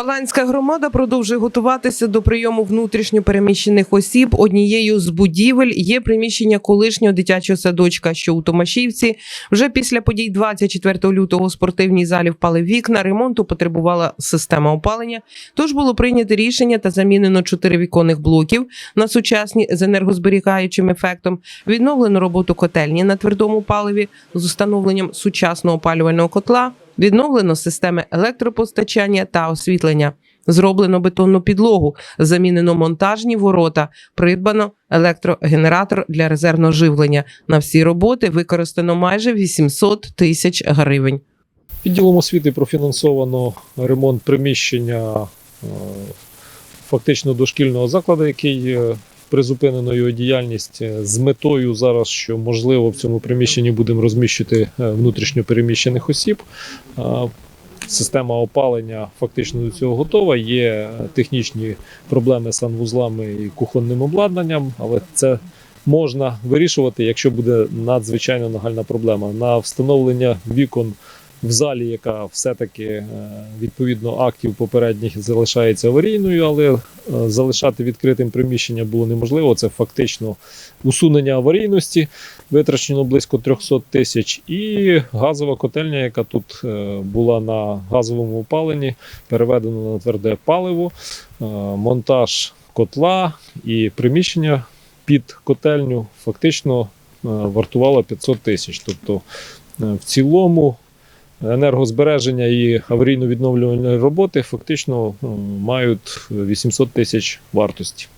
Паланська громада продовжує готуватися до прийому внутрішньо переміщених осіб. Однією з будівель є приміщення колишнього дитячого садочка, що у Томашівці. Вже після подій 24 лютого у спортивній залі впали вікна. Ремонту потребувала система опалення. Тож було прийнято рішення та замінено чотири віконних блоків на сучасні з енергозберігаючим ефектом. Відновлено роботу котельні на твердому паливі з установленням сучасного опалювального котла. Відновлено системи електропостачання та освітлення. Зроблено бетонну підлогу, замінено монтажні ворота, придбано електрогенератор для резервного живлення. На всі роботи використано майже 800 тисяч гривень. Відділом освіти профінансовано ремонт приміщення е, фактично дошкільного закладу, який е, призупинено його діяльність е, з метою зараз, що можливо в цьому приміщенні будемо розміщити е, внутрішньо переміщених осіб. Е, Система опалення фактично до цього готова. Є технічні проблеми з санвузлами і кухонним обладнанням, але це можна вирішувати, якщо буде надзвичайно нагальна проблема. На встановлення вікон в залі, яка все-таки е, відповідно актів попередніх залишається аварійною, але е, залишати відкритим приміщення було неможливо. Це фактично усунення аварійності, витрачено близько 300 тисяч, і газова котельня, яка тут е, була на газовому опаленні, переведена на тверде паливо, монтаж котла і приміщення під котельню фактично вартувало 500 тисяч. Тобто в цілому енергозбереження і аварійно-відновлювальні роботи фактично е, мають 800 тисяч вартості.